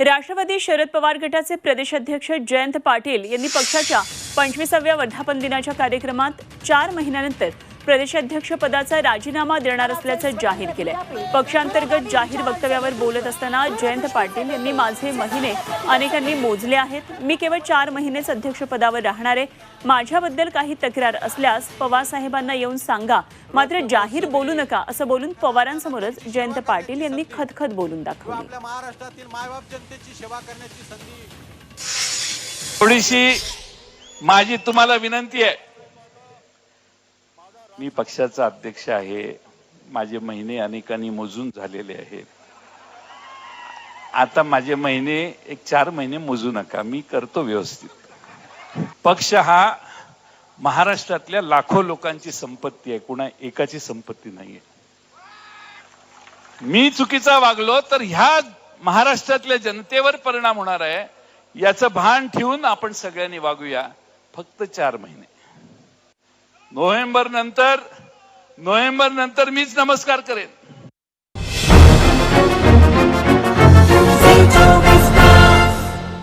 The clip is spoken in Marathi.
राष्ट्रवादी शरद पवार गटाचे प्रदेशाध्यक्ष जयंत पाटील यांनी पक्षाच्या पंचवीसाव्या वर्धापन दिनाच्या कार्यक्रमात चार महिन्यानंतर प्रदेशाध्यक्ष पदाचा राजीनामा देणार असल्याचं जाहीर केलंय. पक्षांतर्गत जाहीर वक्तव्यावर बोलत असताना जयंत पाटील यांनी माझे महिने अनेकांनी मोजले आहेत. मी केवळ चार महिनेच अध्यक्षपदावर राहणार आहे. माझ्याबद्दल काही तक्रार असल्यास पवार साहेबांना येऊन सांगा. मात्र जाहीर बोलू नका असं बोलून पवारांसमोरच जयंत पाटील यांनी खतखत बोलून दाखवली. आपल्या महाराष्ट्रातील मायबाप जनतेची सेवा करण्याची संधी थोडीशी माझी तुम्हाला विनंती आहे. मी पक्षाचा अध्यक्ष आहे. माझे महिने अनेकांनी मोजून झालेले आहेत. आता माझे महिने एक चार महिने मोजू नका. मी करतो व्यवस्थित. पक्ष हा महाराष्ट्रातल्या लाखो लोकांची संपत्ती आहे. कुणा एकाची संपत्ती नाहीये. मी चुकीचा वागलो तर ह्या महाराष्ट्रातल्या जनतेवर परिणाम होणार आहे. याचं भान ठेवून आपण सगळ्यांनी वागूया. फक्त चार महिने. नोव्हेंबर नंतर नोव्हेंबर नंतर मीच नमस्कार करेन.